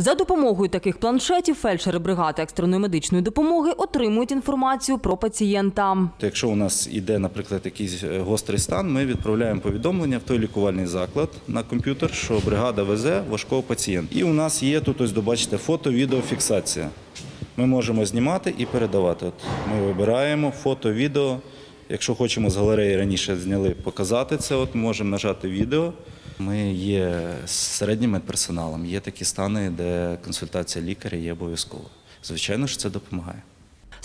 За допомогою таких планшетів фельдшери бригади екстреної медичної допомоги отримують інформацію про пацієнта. Якщо у нас іде, наприклад, якийсь е, гострий стан, ми відправляємо повідомлення в той лікувальний заклад на комп'ютер, що бригада везе важкого пацієнта. І у нас є тут, ось добачите, фото, відеофіксація. Ми можемо знімати і передавати. От ми вибираємо фото, відео. Якщо хочемо з галереї раніше зняли, показати це, от можемо нажати відео. Ми є середнім медперсоналом, є такі стани, де консультація лікаря є обов'язково. Звичайно ж, це допомагає.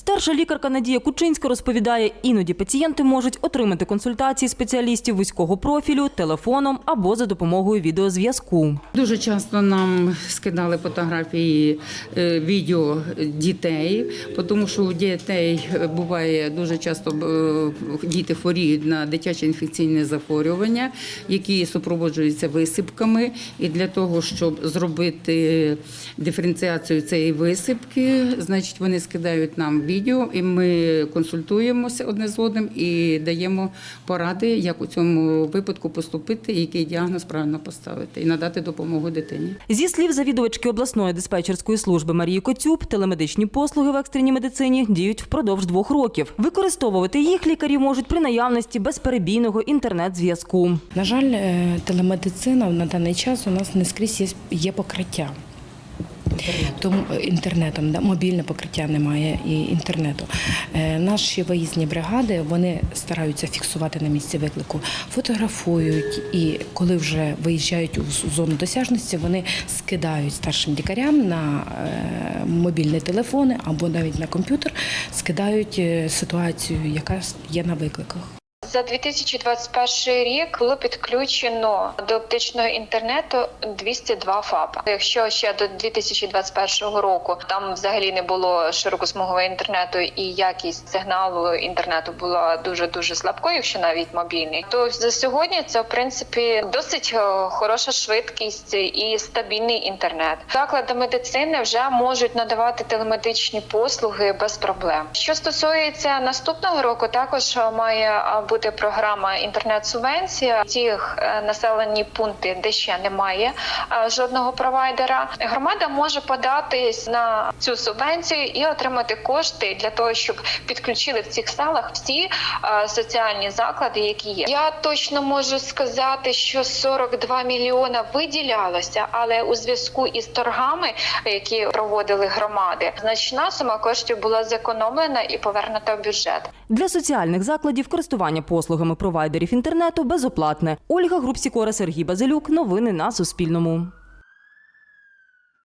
Старша лікарка Надія Кучинська розповідає, іноді пацієнти можуть отримати консультації спеціалістів вузького профілю телефоном або за допомогою відеозв'язку. Дуже часто нам скидали фотографії е, відео дітей, тому що у дітей буває дуже часто е, діти хворіють на дитяче інфекційне захворювання, які супроводжуються висипками. І для того, щоб зробити диференціацію цієї висипки, значить вони скидають нам відео, і ми консультуємося одне з одним і даємо поради, як у цьому випадку поступити, який діагноз правильно поставити і надати допомогу дитині. Зі слів завідувачки обласної диспетчерської служби Марії Коцюб, телемедичні послуги в екстреній медицині діють впродовж двох років. Використовувати їх лікарі можуть при наявності безперебійного інтернет-зв'язку. На жаль, е, телемедицина на даний час у нас не скрізь є покриття. Тому е, інтернетом, да, мобільне покриття немає і інтернету. Е, наші виїзні бригади вони стараються фіксувати на місці виклику, фотографують і коли вже виїжджають у зону досяжності, вони скидають старшим лікарям на е, мобільні телефони або навіть на комп'ютер, скидають ситуацію, яка є на викликах. За 2021 рік було підключено до оптичного інтернету 202 ФАПа. Якщо ще до 2021 року там взагалі не було широкосмугового інтернету і якість сигналу інтернету була дуже дуже слабкою, якщо навіть мобільний, то за сьогодні це в принципі досить е, хороша швидкість і стабільний інтернет. Заклади медицини вже можуть надавати телемедичні послуги без проблем. Що стосується наступного року, також е, має е, бути програма інтернет-субвенція. Ті е, населені пункти, де ще немає е, жодного провайдера, громада може податись на цю субвенцію і отримати кошти для того, щоб підключили в цих селах всі е, соціальні заклади, які є. Я точно можу сказати, що 42 мільйона виділялося, але у зв'язку із торгами, які проводили громади, значна сума коштів була зекономлена і повернута в бюджет. Для соціальних закладів користування послугами провайдерів інтернету безоплатне. Ольга Групсікора, Сергій Базилюк. Новини на Суспільному.